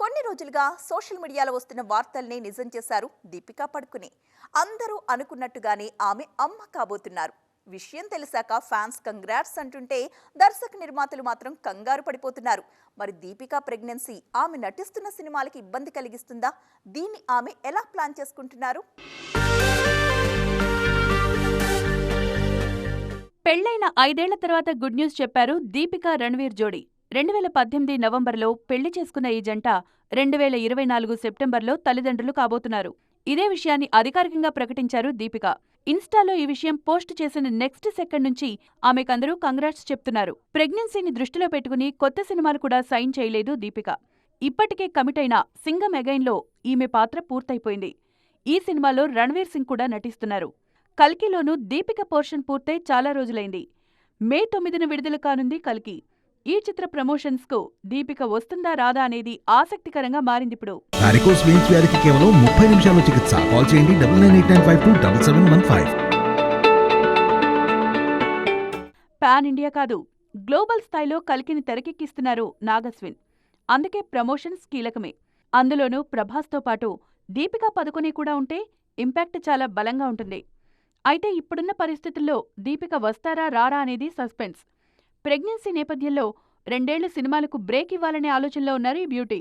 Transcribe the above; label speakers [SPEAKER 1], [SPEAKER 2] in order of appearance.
[SPEAKER 1] కొన్ని రోజులుగా సోషల్ మీడియాలో వస్తున్న వార్తల్ని నిజం చేశారు దీపికా పడుకునే. అందరూ అనుకున్నట్టుగానే ఆమె అమ్మ కాబోతున్నారు. విషయం తెలిసాక ఫ్యాన్స్ కంగ్రాట్స్ అంటుంటే దర్శక నిర్మాతలు మాత్రం కంగారు పడిపోతున్నారు. మరి దీపికా ప్రెగ్నెన్సీ ఆమె నటిస్తున్న సినిమాలకి ఇబ్బంది కలిగిస్తుందా? దీన్ని ఆమె ఎలా ప్లాన్ చేసుకుంటున్నారు?
[SPEAKER 2] పెళ్ళైన ఐదేళ్ళ తర్వాత గుడ్ న్యూస్ చెప్పారు దీపికా రణ్వీర్ జోడీ. రెండు వేల పద్దెనిమిది నవంబర్లో పెళ్ళి చేసుకున్న ఈ జంట రెండు వేల ఇరవై నాలుగు సెప్టెంబర్లో తల్లిదండ్రులు కాబోతున్నారు. ఇదే విషయాన్ని అధికారికంగా ప్రకటించారు దీపిక. ఇన్స్టాలో ఈ విషయం పోస్ట్ చేసిన నెక్స్ట్ సెకండ్ నుంచి ఆమెకందరూ కంగ్రాట్స్ చెప్తున్నారు. ప్రెగ్నెన్సీని దృష్టిలో పెట్టుకుని కొత్త సినిమాలు కూడా సైన్ చేయలేదు దీపిక. ఇప్పటికే కమిట్ అయిన సింగం ఎగైన్లో ఈమె పాత్ర పూర్తయిపోయింది. ఈ సినిమాలో రణ్వీర్ సింగ్ కూడా నటిస్తున్నారు. కల్కిలోనూ దీపిక పోర్షన్ పూర్తయి చాలా రోజులైంది. మే తొమ్మిదిన విడుదల కానుంది కల్కి. ఈ చిత్ర ప్రమోషన్స్కు దీపిక వస్తుందా రాదా అనేది ఆసక్తికరంగా
[SPEAKER 3] వారికోస్ వెయిన్స్ వ్యాధికి కేవలం ముప్పై నిమిషాల్లో చికిత్స. కాల్ చేయండి double nine eight nine five two double seven one five.
[SPEAKER 2] Pan India కాదు గ్లోబల్ స్థాయిలో కల్కిని తెరకెక్కిస్తున్నారు నాగస్విన్. అందుకే ప్రమోషన్స్ కీలకమే. అందులోనూ ప్రభాస్తో పాటు దీపికా పదుకొనే కూడా ఉంటే ఇంపాక్ట్ చాలా బలంగా ఉంటుంది. అయితే ఇప్పుడున్న పరిస్థితుల్లో దీపిక వస్తారా రారా అనేది సస్పెన్స్. ప్రెగ్నెన్సీ నేపథ్యంలో రెండేళ్ళ సినిమాలకు బ్రేక్ ఇవ్వాలనే ఆలోచనలో ఉన్నారు ఈ బ్యూటీ.